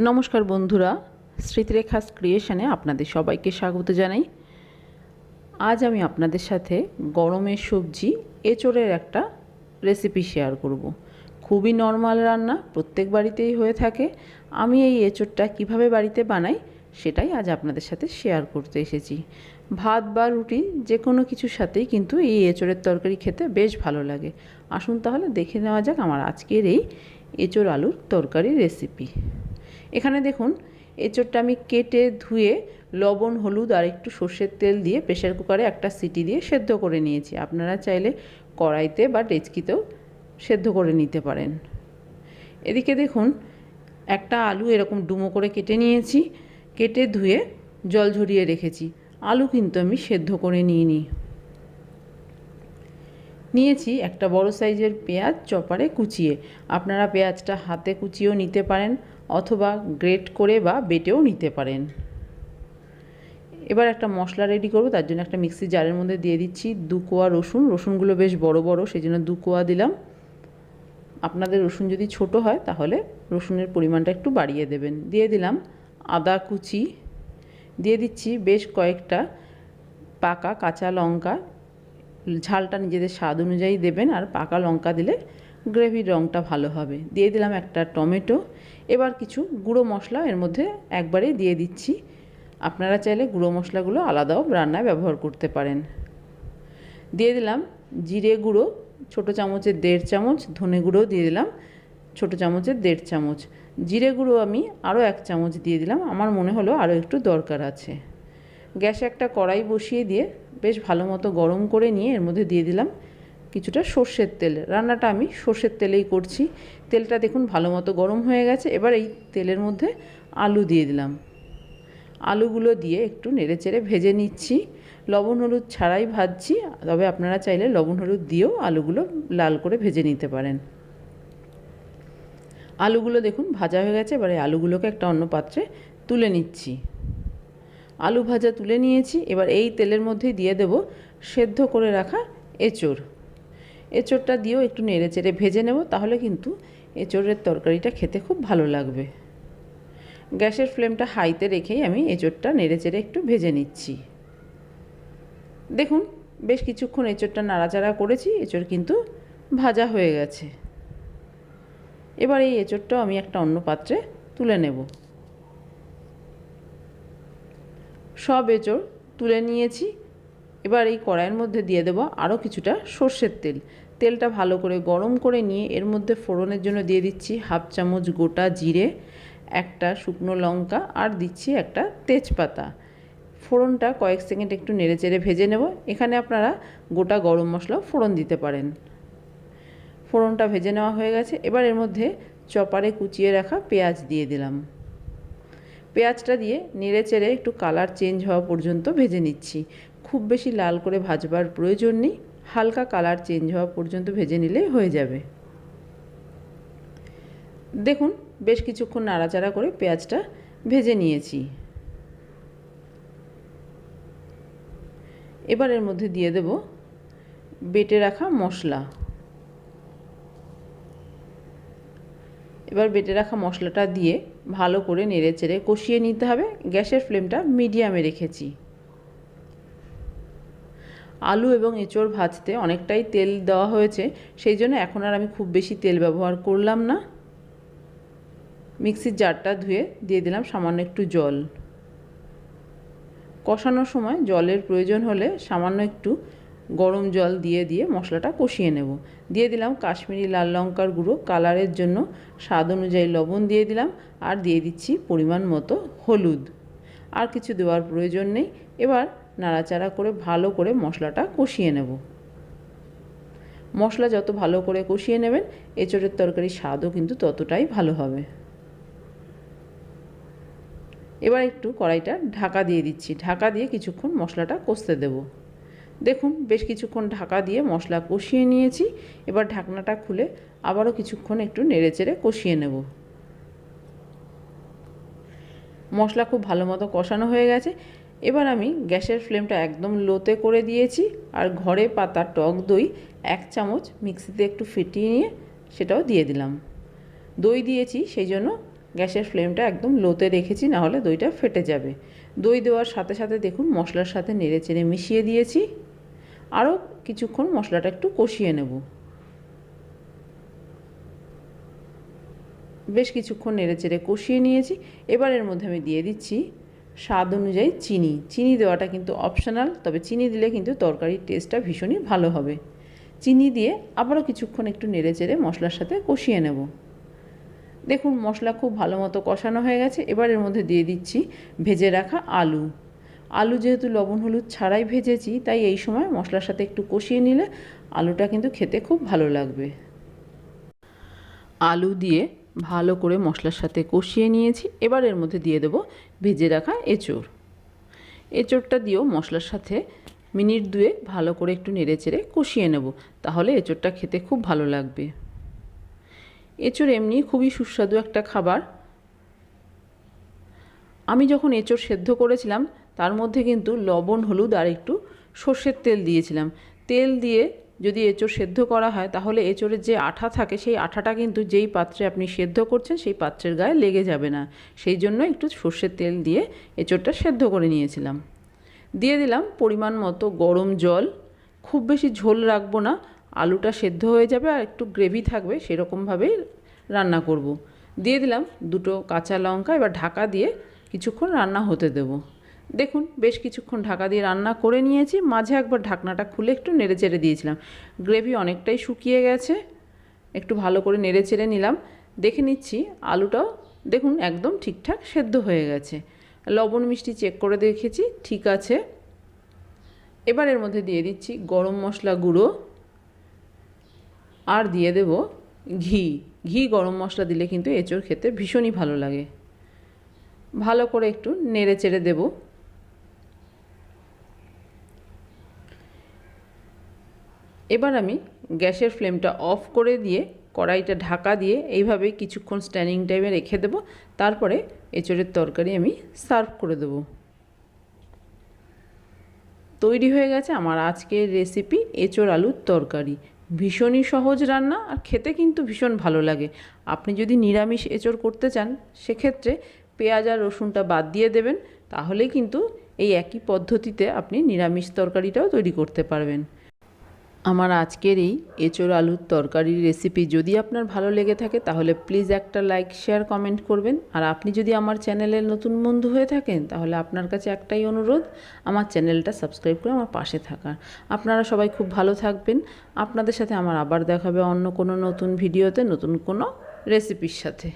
নমস্কার বন্ধুরা, স্মৃতিরেখাস ক্রিয়েশনে আপনাদের সবাইকে স্বাগত জানাই। আজ আমি আপনাদের সাথে গরমের সবজি, এঁচোড়ের একটা রেসিপি শেয়ার করব। খুবই নর্মাল রান্না, প্রত্যেক বাড়িতেই হয়ে থাকে। আমি এই এঁচোড়টা কীভাবে বাড়িতে বানাই, সেটাই আজ আপনাদের সাথে শেয়ার করতে এসেছি। ভাত বা রুটি যে কোনো কিছুর সাথেই কিন্তু এই এঁচোড়ের তরকারি খেতে বেশ ভালো লাগে। আসুন তাহলে দেখে নেওয়া যাক আমার আজকের এই এঁচোড় আলুর তরকারি রেসিপি এখানে দেখুন, এঁচোড়টা আমি কেটে ধুয়ে লবণ, হলুদ আর একটু সর্ষের তেল দিয়ে প্রেশার কুকারে একটা সিটি দিয়ে সেদ্ধ করে নিয়েছি। আপনারা চাইলে কড়াইতে বা ডেচকিতেও সেদ্ধ করে নিতে পারেন। এদিকে দেখুন, একটা আলু এরকম ডুমো করে কেটে নিয়েছি। কেটে ধুয়ে জল ঝরিয়ে রেখেছি। আলু কিন্তু আমি সেদ্ধ করে নিয়ে নিই নিয়েছি একটা বড় সাইজের পেঁয়াজ চপারে কুচিয়ে। আপনারা পেঁয়াজটা হাতে কুচিয়েও নিতে পারেন। অথবা গ্রেট করে বা বেটেও নিতে পারেন। এবার একটা মশলা রেডি করব, তার জন্য একটা মিক্সি জারের মধ্যে দিয়ে দিচ্ছি দু কোয়া রসুন। রসুনগুলো বেশ বড় বড় সেই জন্য দু কোয়া দিলাম। আপনাদের রসুন যদি ছোট হয়, তাহলে রসুনের পরিমাণটা একটু বাড়িয়ে দেবেন। দিয়ে দিলাম আদা কুচি। দিয়ে দিচ্ছি বেশ কয়েকটা পাকা কাঁচা লঙ্কা। ঝালটা নিজেদের স্বাদ অনুযায়ী দেবেন, আর পাকা লঙ্কা দিলে গ্রেভির রঙটা ভালো হবে। দিয়ে দিলাম একটা টমেটো। এবার কিছু গুঁড়ো মশলা এর মধ্যে একবারে দিয়ে দিচ্ছি। আপনারা চাইলে গুঁড়ো মশলাগুলো আলাদাও রান্নায় ব্যবহার করতে পারেন। দিয়ে দিলাম জিরে গুঁড়ো, ছোটো চামচের দেড় চামচ, ধনে গুঁড়ো দিয়ে দিলাম ছোটো চামচের দেড় চামচ। জিরে গুঁড়ো আমি আরও এক চামচ দিয়ে দিলাম, আমার মনে হলো আরও একটু দরকার আছে। গ্যাসে একটা কড়াই বসিয়ে দিয়ে বেশ ভালো মতো গরম করে নিয়ে এর মধ্যে দিয়ে দিলাম কিছুটা সর্ষের তেল। রান্নাটা আমি সর্ষের তেলেই করছি। তেলটা দেখুন ভালো মতো গরম হয়ে গেছে। এবার এই তেলের মধ্যে আলু দিয়ে দিলাম। আলুগুলো দিয়ে একটু নেড়েচেড়ে ভেজে নিচ্ছি। লবণ হলুদ ছাড়াই ভাজছি। তবে আপনারা চাইলে লবণ হলুদ দিয়েও আলুগুলো লাল করে ভেজে নিতে পারেন। আলুগুলো দেখুন ভাজা হয়ে গেছে। এবারে আলুগুলোকে একটা অন্য পাত্রে তুলে নিচ্ছি। আলু ভাজা তুলে নিয়েছি। এবার এই তেলের মধ্যে দিয়ে দেব সেদ্ধ করে রাখা এঁচড়। এঁচড়টা দিয়েও একটু নেড়ে চেড়ে ভেজে নেব, তাহলে কিন্তু এঁচড়ের তরকারিটা খেতে খুব ভালো লাগবে। গ্যাসের ফ্লেমটা হাইতে রেখেই আমি এঁচড়টা নেড়ে চেড়ে একটু ভেজে নিচ্ছি। দেখুন, বেশ কিছুক্ষণ এঁচড়টা নাড়াচাড়া করেছি, এঁচড় কিন্তু ভাজা হয়ে গেছে। এবার এই এঁচড়টাও আমি একটা অন্য পাত্রে তুলে নেব। সব এঁচড় তুলে নিয়েছি এবার এই কড়াইয়ের মধ্যে দিয়ে দেবো আরও কিছুটা সর্ষের তেল। তেলটা ভালো করে গরম করে নিয়ে এর মধ্যে ফোড়নের জন্য দিয়ে দিচ্ছি হাফ চামচ গোটা জিরে, একটা শুকনো লঙ্কা আর দিচ্ছি একটা তেজপাতা। ফোড়নটা কয়েক সেকেন্ড একটু নেড়ে চেড়ে ভেজে নেব। এখানে আপনারা গোটা গরম মশলাও ফোড়ন দিতে পারেন। ফোড়নটা ভেজে নেওয়া হয়ে গেছে। এবার এর মধ্যে চপারে কুচিয়ে রাখা পেঁয়াজ দিয়ে দিলাম। পেঁয়াজটা দিয়ে নেড়ে চেড়ে একটু কালার চেঞ্জ হওয়া পর্যন্ত ভেজে নিচ্ছি। খুব বেশি লাল করে ভাজবার প্রয়োজন নেই, হালকা কালার চেঞ্জ হওয়া পর্যন্ত ভেজে নিলেই হয়ে যাবে। দেখুন, বেশ কিছুক্ষণ নাড়াচাড়া করে পেঁয়াজটা ভেজে নিয়েছি। এবার এর মধ্যে দিয়ে দেব বেটে রাখা মশলা। এবার বেটে রাখা মশলাটা দিয়ে ভালো করে নেড়ে চেড়ে কষিয়ে নিতে হবে। গ্যাসের ফ্লেমটা মিডিয়ামে রেখেছি। আলু এবং এঁচড় ভাজতে অনেকটাই তেল দেওয়া হয়েছে, সেই জন্য এখন আর আমি খুব বেশি তেল ব্যবহার করলাম না। মিক্সির জারটা ধুয়ে দিয়ে দিলাম সামান্য একটু জল। কষানোর সময় জলের প্রয়োজন হলে সামান্য একটু গরম জল দিয়ে দিয়ে মশলাটা কষিয়ে নেব। দিয়ে দিলাম কাশ্মীরি লাল লঙ্কার গুঁড়ো, কালারের জন্য স্বাদ অনুযায়ী লবণ দিয়ে দিলাম আর দিয়ে দিচ্ছি পরিমাণ মতো হলুদ। আর কিছু দেওয়ার প্রয়োজন নেই। এবার নাড়াচাড়া করে ভালো করে মশলাটা কষিয়ে নেব। মশলা যত ভালো করে কষিয়ে নেবেন, এঁচড়ের তরকারির স্বাদও কিন্তু ততটাই ভালো হবে। এবার একটু কড়াইটা ঢাকা দিয়ে দিচ্ছি। ঢাকা দিয়ে কিছুক্ষণ মশলাটা কষতে দেব। দেখুন, বেশ কিছুক্ষণ ঢাকা দিয়ে মশলা কষিয়ে নিয়েছি। এবার ঢাকনাটা খুলে আবারও কিছুক্ষণ একটু নেড়েচেড়ে কষিয়ে নেব। মশলা খুব ভালো মতো কষানো হয়ে গেছে। এবার আমি গ্যাসের ফ্লেমটা একদম লোতে করে দিয়েছি আর ঘরে পাতা টক দই এক চামচ মিক্সিতে একটু ফেটিয়ে নিয়ে সেটাও দিয়ে দিলাম। দই দিয়েছি, সেই জন্য গ্যাসের ফ্লেমটা একদম লোতে রেখেছি নাহলে দইটা ফেটে যাবে। দই দেওয়ার সাথে সাথে দেখুন মশলার সাথে নেড়ে চেড়ে মিশিয়ে দিয়েছি। আরও কিছুক্ষণ মশলাটা একটু কষিয়ে নেব। বেশ কিছুক্ষণ নেড়ে চেড়ে কষিয়ে নিয়েছি। এবার এর মধ্যে আমি দিয়ে দিচ্ছি স্বাদ অনুযায়ী চিনি। চিনি দেওয়াটা কিন্তু অপশনাল তবে চিনি দিলে কিন্তু তরকারির টেস্টটা ভীষণই ভালো হবে। চিনি দিয়ে আবারও কিছুক্ষণ একটু নেড়ে চেড়ে মশলার সাথে কষিয়ে নেব। দেখুন, মশলা খুব ভালো মতো কষানো হয়ে গেছে। এবার এর মধ্যে দিয়ে দিচ্ছি ভেজে রাখা আলু। আলু যেহেতু লবণ হলুদ ছাড়াই ভেজেছি, তাই এই সময় মশলার সাথে একটু কষিয়ে নিলে আলুটা কিন্তু খেতে খুব ভালো লাগবে। আলু দিয়ে ভালো করে মশলার সাথে কষিয়ে নিয়েছি। এবার এর মধ্যে দিয়ে দেবো ভেজে রাখা এঁচড়। এঁচড়টা দিয়েও মশলার সাথে মিনিট দুয়ে ভালো করে একটু নেড়ে চেড়ে কষিয়ে নেব, তাহলে এঁচড়টা খেতে খুব ভালো লাগবে। এঁচড় এমনি খুবই সুস্বাদু একটা খাবার। আমি যখন এঁচড় সেদ্ধ করেছিলাম, তার মধ্যে কিন্তু লবণ, হলুদ আর একটু সর্ষের তেল দিয়েছিলাম। তেল দিয়ে যদি এঁচড় সেদ্ধ করা হয়, তাহলে এঁচড়ের যে আঠা থাকে, সেই আঠাটা কিন্তু যেই পাত্রে আপনি সেদ্ধ করছেন, সেই পাত্রের গায়ে লেগে যাবে না। সেই জন্য একটু সর্ষের তেল দিয়ে এঁচড়টা সেদ্ধ করে নিয়েছিলাম। দিয়ে দিলাম পরিমাণ মতো গরম জল। খুব বেশি ঝোল রাখব না, আলুটা সেদ্ধ হয়ে যাবে আর একটু গ্রেভি থাকবে, সেরকমভাবেই রান্না করব। দিয়ে দিলাম দুটো কাঁচা লঙ্কা, এবার ঢাকা দিয়ে কিছুক্ষণ রান্না হতে দেবো। দেখুন, বেশ কিছুক্ষণ ঢাকা দিয়ে রান্না করে নিয়েছি, মাঝে একবার ঢাকনাটা খুলে একটু নেড়ে চেড়ে দিয়েছিলাম। গ্রেভি অনেকটাই শুকিয়ে গেছে, একটু ভালো করে নেড়ে চেড়ে নিলাম। দেখে নিচ্ছি আলুটাও, দেখুন, একদম ঠিকঠাক সেদ্ধ হয়ে গেছে। লবণ মিষ্টি চেক করে দেখেছি, ঠিক আছে। এবার এর মধ্যে দিয়ে দিচ্ছি গরম মশলা গুঁড়ো। আর দিয়ে দেব ঘি। ঘি গরম মশলা দিলে কিন্তু এঁচড় খেতে ভীষণই ভালো লাগে। ভালো করে একটু নেড়ে চেড়ে দেবো। এবার আমি গ্যাসের ফ্লেমটা অফ করে দিয়ে কড়াইটা ঢাকা দিয়ে এইভাবে কিছুক্ষণ স্ট্যান্ডিং টাইমে রেখে দেবো। তারপরে এঁচড়ের তরকারি আমি সার্ভ করে দেবো। তৈরি হয়ে গেছে আমার আজকের রেসিপি এঁচড় আলুর তরকারি। ভীষণই সহজ রান্না আর খেতে কিন্তু ভীষণ ভালো লাগে। আপনি যদি নিরামিষ এঁচড় করতে চান, সেক্ষেত্রে পেঁয়াজ আর রসুনটা বাদ দিয়ে দেবেন। তাহলেই কিন্তু এই একই পদ্ধতিতে আপনি নিরামিষ তরকারিটাও তৈরি করতে পারবেন। আমার আজকের এই এঁচোড় আলুর তরকারির রেসিপি যদি আপনার ভালো লেগে থাকে, তাহলে প্লিজ একটা লাইক শেয়ার কমেন্ট করবেন। আর আপনি যদি আমার চ্যানেলের নতুন বন্ধু হয়ে থাকেন, তাহলে আপনার কাছে একটাই অনুরোধ, আমার চ্যানেলটা সাবস্ক্রাইব করে আমার পাশে থাকার। আপনারা সবাই খুব ভালো থাকবেন। আপনাদের সাথে আমার আবার দেখাবে অন্য কোনো নতুন ভিডিওতে নতুন কোনো রেসিপির সাথে।